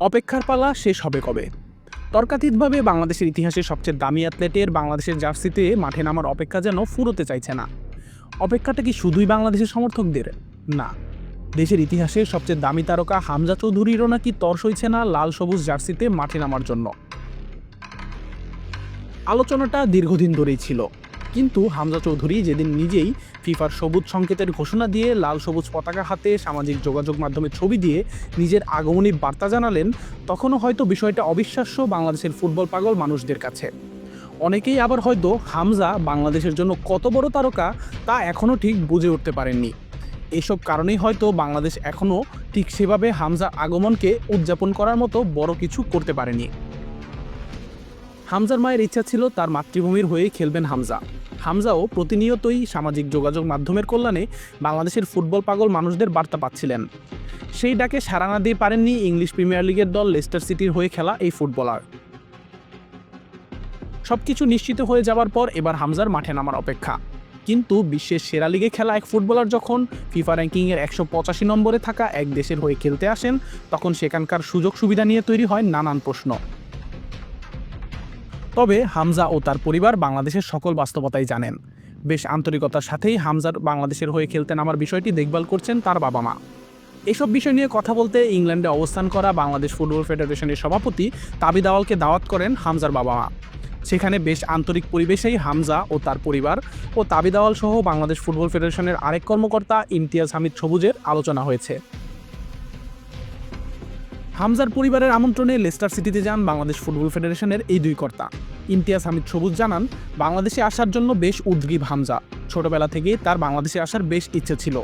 অপেক্ষার পালা শেষ হবে কবে? তর্কাতীতভাবে বাংলাদেশের ইতিহাসে সবচেয়ে দামি অ্যাথলেটের বাংলাদেশের জার্সিতে মাঠে নামার অপেক্ষা যেন ফুরোতে চাইছে না। অপেক্ষাটা কি শুধুই বাংলাদেশের সমর্থকদের? না। দেশের ইতিহাসে সবচেয়ে দামি তারকা হামজা চৌধুরীরও নাকি তর সইছে না লাল সবুজ জার্সিতে মাঠে নামার জন্য। আলোচনাটা দীর্ঘদিন ধরেই ছিল। কিন্তু হামজা চৌধুরী যেদিন নিজেই ফিফার সবুজ সংকেতের ঘোষণা দিয়ে লাল সবুজ পতাকা হাতে সামাজিক যোগাযোগ মাধ্যমে ছবি দিয়ে নিজের আগমনী বার্তা জানালেন, তখনও হয়তো বিষয়টা অবিশ্বাস্য বাংলাদেশের ফুটবল পাগল মানুষদের কাছে। অনেকেই আবার হয়তো হামজা বাংলাদেশের জন্য কত বড় তারকা তা এখনও ঠিক বুঝে উঠতে পারেননি। এসব কারণেই হয়তো বাংলাদেশ এখনও ঠিক সেভাবে হামজা আগমনকে উদযাপন করার মতো বড় কিছু করতে পারেনি। হামজার মায়ের ইচ্ছা ছিল তার মাতৃভূমির হয়েই খেলবেন হামজা। হামজাও প্রতিনিয়তই সামাজিক যোগাযোগ মাধ্যমের কল্যাণে বাংলাদেশের ফুটবল পাগল মানুষদের বার্তা পাচ্ছিলেন। সেই ডাকে সাড়া না দিয়ে পারেননি ইংলিশ প্রিমিয়ার লিগের দল লেস্টার সিটির হয়ে খেলা এই ফুটবলার। সব কিছু নিশ্চিত হয়ে যাওয়ার পর এবার হামজার মাঠে নামার অপেক্ষা। কিন্তু বিশ্বের সেরা লিগে খেলা এক ফুটবলার যখন ফিফা র্যাঙ্কিংয়ের একশো পঁচাশি নম্বরে থাকা এক দেশের হয়ে খেলতে আসেন, তখন সেখানকার সুযোগ সুবিধা নিয়ে তৈরি হয় নানান প্রশ্ন। তবে হামজা ও তার পরিবার বাংলাদেশের সকল বাস্তবতাই জানেন। বেশ আন্তরিকতার সাথেই হামজার বাংলাদেশের হয়ে খেলতে নামার বিষয়টি দেখভাল করছেন তার বাবা মা এসব বিষয় নিয়ে কথা বলতে ইংল্যান্ডে অবস্থান করা বাংলাদেশ ফুটবল ফেডারেশনের সভাপতি তাবিদ আওয়ালকে দাওয়াত করেন হামজার বাবা মা সেখানে বেশ আন্তরিক পরিবেশেই হামজা ও তার পরিবার ও তাবিদ আওয়াল সহ বাংলাদেশ ফুটবল ফেডারেশনের আরেক কর্মকর্তা ইমতিয়াজ হামিদ সবুজের আলোচনা হয়েছে। হামজার পরিবারের আমন্ত্রণে লেস্টার সিটিতে যান বাংলাদেশ ফুটবল ফেডারেশনের এই দুই কর্তা। ইমতিয়াজ হামিদ সবুজ জানান, বাংলাদেশে আসার জন্য বেশ উদ্গ্রীব হামজা। ছোটবেলা থেকেই তার বাংলাদেশে আসার বেশ ইচ্ছে ছিল।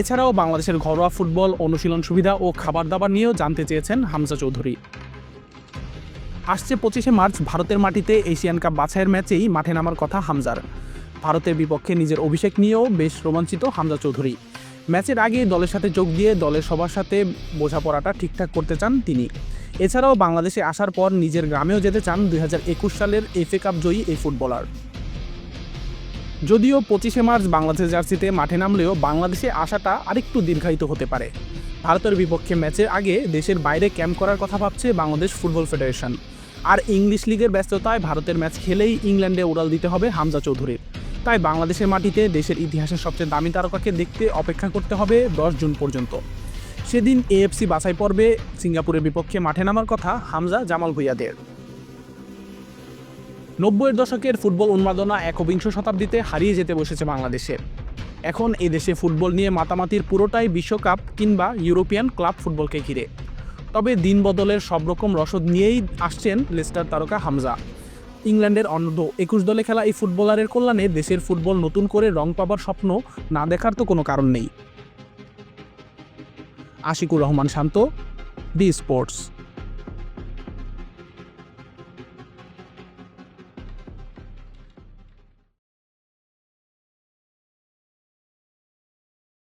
এছাড়াও বাংলাদেশের ঘরোয়া ফুটবল অনুশীলন সুবিধা ও খাবার দাবার নিয়েও জানতে চেয়েছেন হামজা চৌধুরী। আসছে পঁচিশে মার্চ ভারতের মাটিতে এশিয়ান কাপ বাছাইয়ের ম্যাচেই মাঠে নামার কথা হামজার। ভারতের বিপক্ষে নিজের অভিষেক নিয়েও বেশ রোমাঞ্চিত হামজা চৌধুরী। ম্যাচের আগে দলের সাথে যোগ দিয়ে দলের সবার সাথে বোঝাপড়াটা ঠিকঠাক করতে চান তিনি। এছাড়াও বাংলাদেশে আসার পর নিজের গ্রামেও যেতে চান দু হাজার একুশ সালের এফএ কাপ জয়ী এই ফুটবলার। যদিও পঁচিশে মার্চ বাংলাদেশ জার্সিতে মাঠে নামলেও বাংলাদেশে আসাটা আরেকটু দীর্ঘায়িত হতে পারে। ভারতের বিপক্ষে ম্যাচের আগে দেশের বাইরে ক্যাম্প করার কথা ভাবছে বাংলাদেশ ফুটবল ফেডারেশন। আর ইংলিশ লিগের ব্যস্ততায় ভারতের ম্যাচ খেলেই ইংল্যান্ডে উড়াল দিতে হবে হামজা চৌধুরীর। তাই বাংলাদেশের মাটিতে দেশের ইতিহাসের সবচেয়ে দামি তারকাকে দেখতে অপেক্ষা করতে হবে দশ জুন পর্যন্ত। সেদিন এএফসি বাছাই পর্বে সিঙ্গাপুরের বিপক্ষে মাঠে নামার কথা হামজা জামাল ভুইয়াদের। নব্বইয়ের দশকের ফুটবল উন্মাদনা একবিংশ শতাব্দীতে হারিয়ে যেতে বসেছে বাংলাদেশের। এখন এ দেশে ফুটবল নিয়ে মাতামাতির পুরোটাই বিশ্বকাপ কিংবা ইউরোপিয়ান ক্লাব ফুটবলকে ঘিরে। তবে দিন বদলের সব রকম রসদ নিয়েই আসছেন লেস্টার তারকা হামজা। ইংল্যান্ডের অনূর্ধ্ব একুশ দলে খেলা এই ফুটবলারের কল্যাণে দেশের ফুটবল নতুন করে রং পাবার স্বপ্ন না দেখার তো কোনো কারণ নেই। Ashiqur Rahman Shanto, the sports.